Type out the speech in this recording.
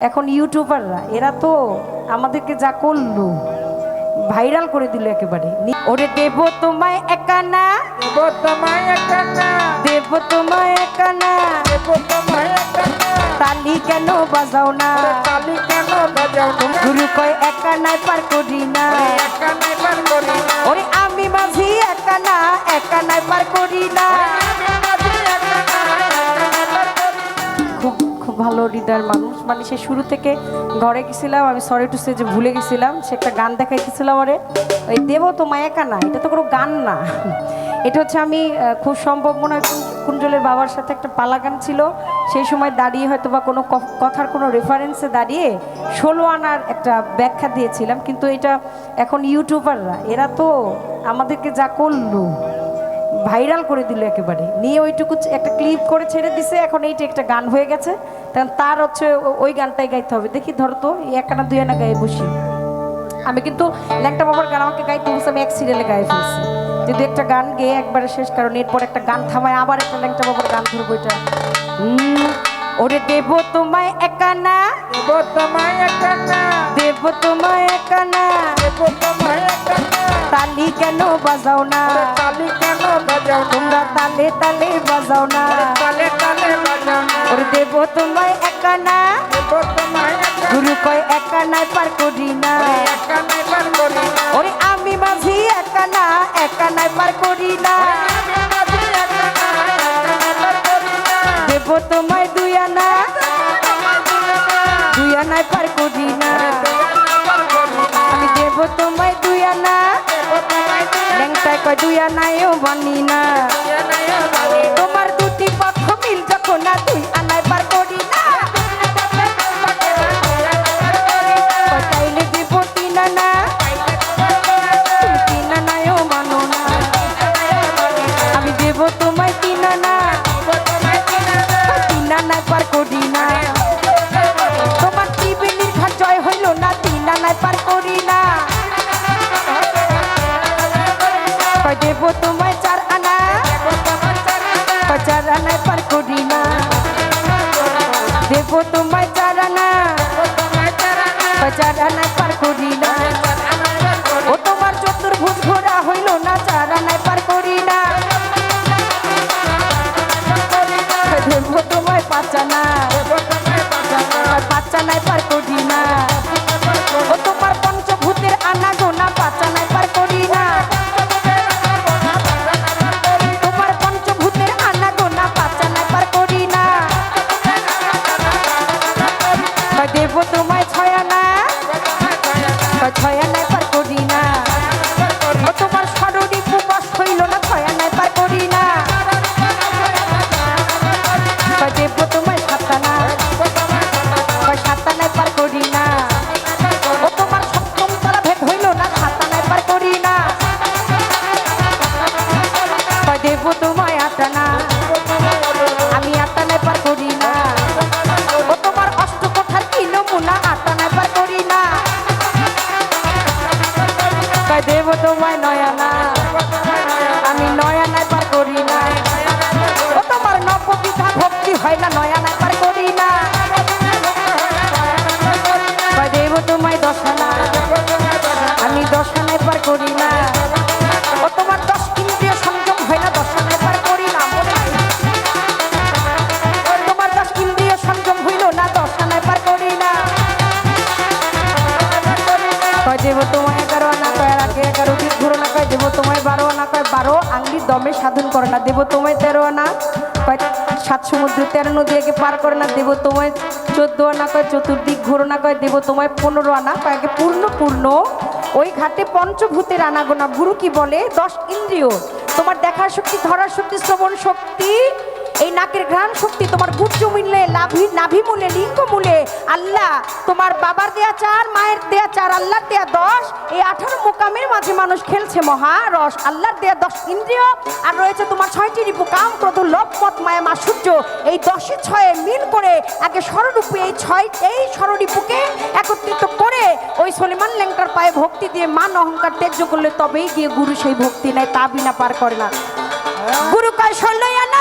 এখন ইউটিউবাররা এরা তো আমাদেরকে যা করল ভাইরাল করে দিল একেবারে। ওরে দেব তোমায় একা না। দেব তোমায় একটা না। দেব তোমায় একা না। দেব তোমায় একটা না। তালি কেন বাজাও না? কালি কেন বাজাও না? গুরু কয় একা নাই পার করি না। একা নাই বার করি না। ওরে আমি মাঝি একা না একা নাই পার করি না। ভালো হৃদয়ের মানুষ। মানে সে শুরু থেকে ঘরে গেছিলাম, আমি সরি টু সে যে ভুলে গেছিলাম, সে একটা গান দেখাইতেছিল আমারে। ওই দেব তো মায়াকা না এটা তো কোনো গান না। এটা হচ্ছে আমি খুব সম্ভব মনে হয় কুঞ্জ- কুঞ্জলের বাবার সাথে একটা পালা গান ছিল। সেই সময় দাঁড়িয়ে হয়তো বা কোনো কথার কোনো রেফারেন্সে দাঁড়িয়ে ষোলো আনার একটা ব্যাখ্যা দিয়েছিলাম, কিন্তু এটা এখন ইউটিউবাররা এরা তো আমাদেরকে যা করল ভাইরাল করে দিল একেবারে। নিয়ে ওইটুকু একটা ক্লিপ করে ছেড়ে দিছে, এখন এইটা একটা গান হয়ে গেছে। তখন তার হচ্ছে ওই গানটাই গাইতে হবে। দেখি ধরো তো একটা দুই আনা গায়ে বসি। আমি কিন্তু ল্যাংটা বাবার গান আমাকে গাইতে বলছে আমি এক সিরিয়ালে গায়ে ফেলছি। যদি একটা গান গেয়ে একবারে শেষ কারণ এরপর একটা গান থামায় আবার একটা ল্যাংটা বাবার গান ধরবো এটা। ওরে দেব তোমায় একানা। দেব তোমায় একানা। দেব তোমায় একা না দেব তোমায় একটা না তালি কেন বাজাও না? তালি কেন বাজাও তোমরা তালে তালে বাজাও না? তালে তালে ওরে দেব তোমায় একা না। দেব তোমায় একটা গুরু কয় একা নাই পার করি না। ওরে আমি মাঝি একা না একা নাই পার করি না। দেব তোমায় দুই আনা। দুই আনায় পার করি না। আমি দেব তোমায় দুই আনা। ল্যাংটায় কয় দুই আনায়ও বানি না। তোমার কয় চার আনায় পার করি না। ও তোমার চতুর্ভুজ ঘোরা হইল না চার আনায় পার করি না। কয় তোমায় পাঁচ দেব তোমায় এগারো আনা কয় আগে এগারো দিক ধরো, না কয় দেব তোমায় বারো আনা কয় বারো আঙ্গির দমে সাধন করে না, দেব তোমায় তেরো আনা কয় সাত সমুদ্র, তেরো নদী আগে পার করে না, দেব তোমায় চোদ্দ আনা কয় চতুর্দিক ঘুরো, না কয় দেব তোমায় পনেরো আনা কয় আগে পূর্ণ পূর্ণ। ওই ঘাটে পঞ্চভূতের আনাগোনা, গুরু কি বলে? দশ ইন্দ্রিয়। তোমার দেখার শক্তি, ধরার শক্তি, শ্রবণ শক্তি এই নাকের ঘ্রাণ শক্তি তোমার গুচ্ছ মূল্যে লাভি নাভি মূলে লিঙ্গ মূলে। আল্লাহ তোমার বাবার দেয়া চার মায়ের দেয়া চার আল্লাহর দেয়া দশ এই আঠারো মোকামের মাঝে মানুষ খেলছে মহা রস। আল্লাহর দেয়া দশ ইন্দ্রিয় আর রয়েছে তোমার ছয়টি রিপু কাম ক্রোধ লোভ মত মায়া মাসূর্য এই দশে ছয়ে মিল করে আগে স্বরূপে এই ছয় এই স্বরূপুকে একত্রিত করে ওই সলিমান ল্যাংটার পায়ে ভক্তি দিয়ে মান অহংকার ত্যায্য করলে তবেই গিয়ে গুরু সেই ভক্তি নেয় তা বিনা পার করে না। গুরু কয় ষোলোই আনা